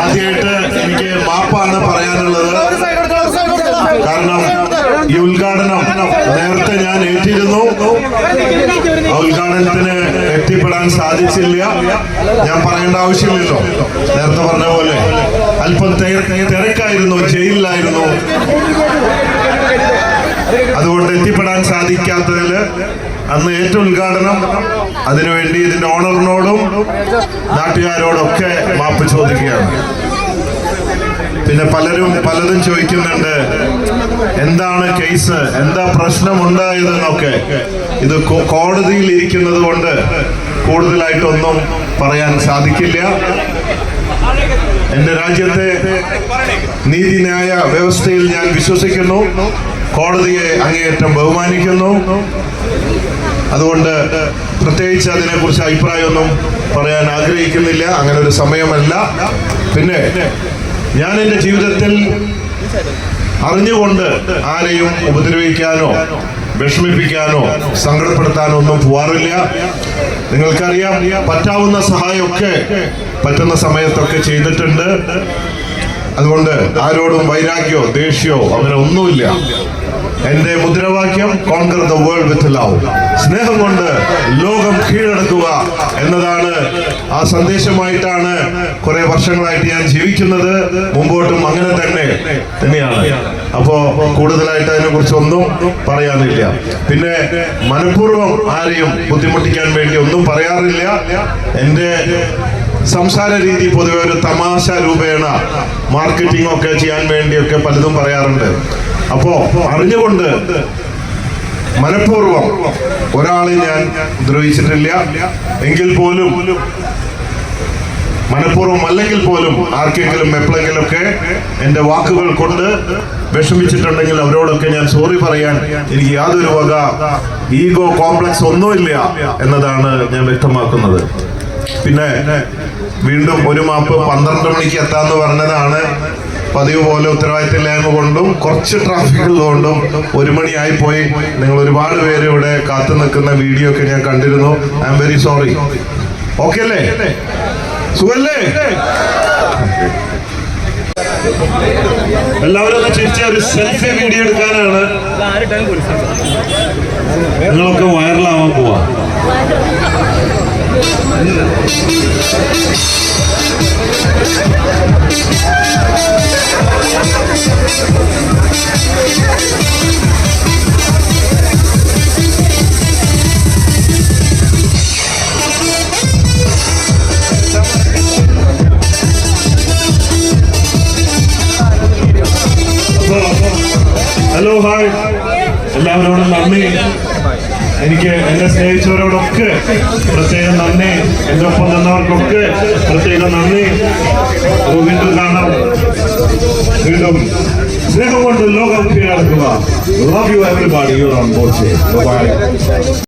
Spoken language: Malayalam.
ആദ്യമായിട്ട് എനിക്ക് മാപ്പാണ് പറയാനുള്ളത്. കാരണം ഈ ഉദ്ഘാടനം നേരത്തെ ഞാൻ ഏറ്റിരുന്നു. ഉദ്ഘാടനത്തിന് എത്തിപ്പെടാൻ സാധിച്ചില്ല. ഞാൻ പറയേണ്ട ആവശ്യമില്ലല്ലോ. നേരത്തെ പറഞ്ഞ പോലെ അല്പം തിരക്കായിരുന്നു ജയിലിലായിരുന്നു. അതുകൊണ്ട് എത്തിപ്പെടാൻ സാധിക്കാത്തതിൽ അന്ന് ഏറ്റവും ഉദ്ഘാടനം. അതിനുവേണ്ടി ഇതിന്റെ ഓണറിനോടും നാട്ടുകാരോടൊക്കെ മാപ്പ് ചോദിക്കുകയാണ്. പിന്നെ പലരും പലതും ചോദിക്കുന്നുണ്ട് എന്താണ് കേസ്? എന്താ പ്രശ്നം ഉണ്ടായതെന്നൊക്കെ ഇത് കോടതിയിൽ ഇരിക്കുന്നത് കൊണ്ട് കൂടുതലായിട്ടൊന്നും പറയാൻ സാധിക്കില്ല. എന്റെ രാജ്യത്തെ നീതിന്യായ വ്യവസ്ഥയിൽ ഞാൻ വിശ്വസിക്കുന്നു. കോടതിയെ അങ്ങേയറ്റം ബഹുമാനിക്കുന്നു. അതുകൊണ്ട് പ്രത്യേകിച്ച് അതിനെക്കുറിച്ച് അഭിപ്രായമൊന്നും പറയാൻ ആഗ്രഹിക്കുന്നില്ല. അങ്ങനെ ഒരു സമയമല്ല. പിന്നെ ഞാൻ എന്റെ ജീവിതത്തിൽ അറിഞ്ഞുകൊണ്ട് ആരെയും ഉപദ്രവിക്കാനോ വിഷമിപ്പിക്കാനോ സങ്കടപ്പെടുത്താനോ ഒന്നും പോവാറില്ല. നിങ്ങൾക്കറിയാം പറ്റാവുന്ന സഹായമൊക്കെ പറ്റുന്ന സമയത്തൊക്കെ ചെയ്തിട്ടുണ്ട്. അതുകൊണ്ട് ആരോടും വൈരാഗ്യോ ദേഷ്യോ അങ്ങനെ ഒന്നുമില്ല. എന്റെ മുദ്രാവാക്യം conquer the world with love സ്നേഹം കൊണ്ട് ലോകം കീഴടക്കുക എന്നതാണ് ആ സന്ദേശമായിട്ടാണ് കുറെ വർഷങ്ങളായിട്ട് ഞാൻ ജീവിക്കുന്നത്. മുമ്പോട്ടും അങ്ങനെ തന്നെ തന്നെയാണ്. അപ്പോ കൂടുതലായിട്ട് അതിനെ കുറിച്ച് ഒന്നും പറയാനില്ല. പിന്നെ മനഃപൂർവം ആരെയും ബുദ്ധിമുട്ടിക്കാൻ വേണ്ടി ഒന്നും പറയാറില്ല. എന്റെ സംസാര രീതി പൊതുവെ ഒരു തമാശ രൂപേണ മാർക്കറ്റിംഗ് ഒക്കെ ചെയ്യാൻ വേണ്ടിയൊക്കെ പലതും പറയാറുണ്ട്. അപ്പോ അറിഞ്ഞുകൊണ്ട് മനഃപൂർവം ഒരാളെ ഞാൻ ദ്രോഹിച്ചിട്ടില്ല. എങ്കിൽ പോലും മനഃപൂർവം അല്ലെങ്കിൽ പോലും ആർക്കെങ്കിലും എപ്പോഴെങ്കിലും ഒക്കെ എന്റെ വാക്കുകൾ കൊണ്ട് വിഷമിച്ചിട്ടുണ്ടെങ്കിൽ അവരോടൊക്കെ ഞാൻ സോറി പറയാൻ എനിക്ക് യാതൊരു വക ഈഗോ കോംപ്ലക്സ് ഒന്നുമില്ല എന്നതാണ് ഞാൻ വ്യക്തമാക്കുന്നത്. പിന്നെ വീണ്ടും ഒരു മാപ്പ് പന്ത്രണ്ട് മണിക്ക് എത്താന്ന് പറഞ്ഞതാണ്. പതിവ് പോലെ ഉത്തരവാദിത്തമില്ലായ്മ കൊണ്ടും കുറച്ച് ട്രാഫിക് ഉള്ളതുകൊണ്ടും ഒരു മണിയായി പോയി. നിങ്ങൾ ഒരുപാട് പേര് ഇവിടെ കാത്തു നിൽക്കുന്ന വീഡിയോ ഒക്കെ ഞാൻ കണ്ടിരുന്നു. I am very sorry okay അല്ലേ? സുഖല്ലേ? എല്ലാവരും ഒന്ന് ചിരിച്ച ഒരു സെൽഫി വീഡിയോ എടുക്കാനാണ്. നിങ്ങളൊക്കെ ഹലോ ഹായ് എല്ലാവരോടും നന്ദി. എനിക്ക് എന്നെ സ്നേഹിച്ചവരോടൊക്കെ പ്രത്യേകം നന്ദി. എന്റെ ഒപ്പം നിന്നവർക്കൊക്കെ പ്രത്യേകം നന്ദി. വീണ്ടും കാണാം. വീണ്ടും സ്നേഹം കൊണ്ട് ലോകം കീഴടക്കുക love you everybody you on board bye